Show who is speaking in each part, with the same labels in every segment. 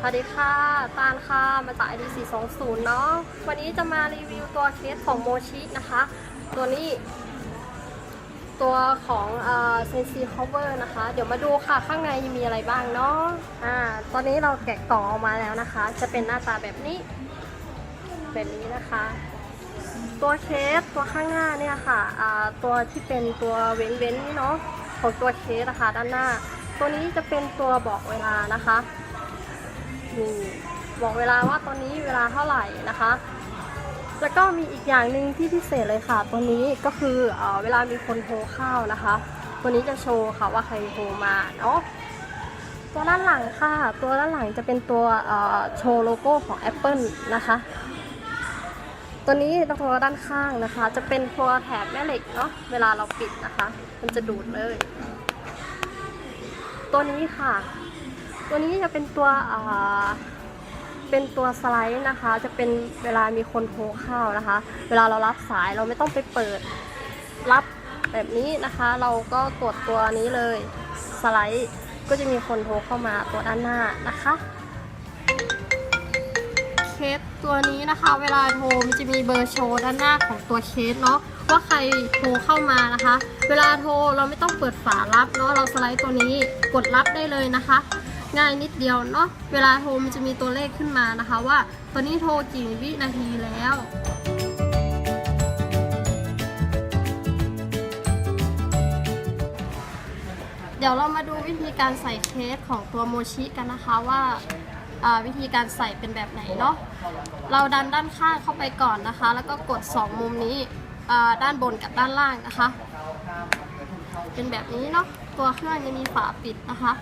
Speaker 1: สวัสดีค่ะตาลค่ะ มาจาก ID 420เนาะ วันนี้จะมารีวิวตัวเคสของโมชินะคะ ตัวนี้ ตัวของเซนซีคอเวอร์นะคะ เดี๋ยวมาดูค่ะข้างในมีอะไรบ้างเนาะ อ่า ตอนนี้เราแกะกล่องออกมาแล้วนะคะ จะเป็นหน้าตาแบบนี้ แบบนี้นะคะ ตัวเคสตัวข้างหน้าเนี่ยค่ะอ่าตัวที่เป็นตัวเว้นเว้นนี่เนาะ ของตัวเคสนะคะด้านหน้า ตัวนี้จะเป็นตัวบอกเวลานะคะ นี่บอกเวลาว่าตอนนี้เวลาเท่าไหร่นะคะ แล้วก็มีอีกอย่างหนึ่งที่พิเศษเลยค่ะตัวนี้ก็คือเอเวลามีคนโทรเข้านะคะตัวนี้จะโชว์ค่ะว่าใครโทรมาเนาะตัวด้านหลังค่ะ ตัวด้านหลังจะเป็นตัวโชว์โลโก้ของ Apple นะคะ ตัวนี้ตัวด้านข้างนะคะ จะเป็นตัวแถบแม่เหล็กเนาะเวลาเราปิดนะคะ มันจะดูดเลย ตัวนี้ค่ะ ตัวนี้จะเป็นตัวเป็นตัวสไลด์นะคะ จะเป็นเวลามีคนโทรเข้านะคะ เวลาเรารับสายเราไม่ต้องไปเปิดรับแบบนี้นะคะ เราก็กดตัวนี้เลยสไลด์ก็จะมีคนโทรเข้ามาตัวด้านหน้านะคะเคสตัวนี้นะคะ เวลาโทรมันจะมีเบอร์โชว์ด้านหน้าของตัวเคสเนาะว่าใครโทรเข้ามานะคะ เวลาโทรเราไม่ต้องเปิดฝารับเนาะเราสไลด์ตัวนี้กดรับได้เลยนะคะ ง่ายนิดเดียวเนาะเวลาโทรมันจะมีตัวเลขขึ้นมานะคะ ว่าตอนนี้โทรกี่วินาทีแล้วเดี๋ยวเรามาดูวิธีการใส่เคสของตัวโมชิกันนะคะว่าาวิธีการใส่เป็นแบบไหนเนาะเราดันด้านข้างเข้าไปก่อนนะคะ แล้วก็กด 2 มุมนี้ด้านบนกับด้านล่างนะคะ เป็นแบบนี้เนาะตัวเครื่องจะมีฝาปิดนะคะ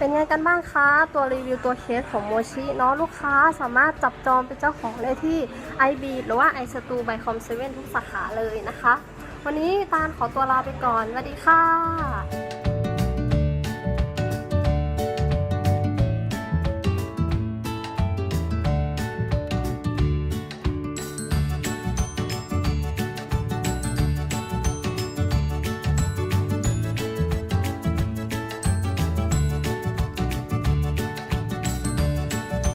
Speaker 1: เป็นไงกันบ้างคะ ตัวรีวิวตัวเคสของโมชิเนาะลูกค้าสามารถจับจองเป็นเจ้าของได้ที่ iB หรือว่า i s t o o by com 7ทุกสาขาเลยนะคะ วันนี้ตาลขอตัวลาไปก่อนสวัสดีค่ะ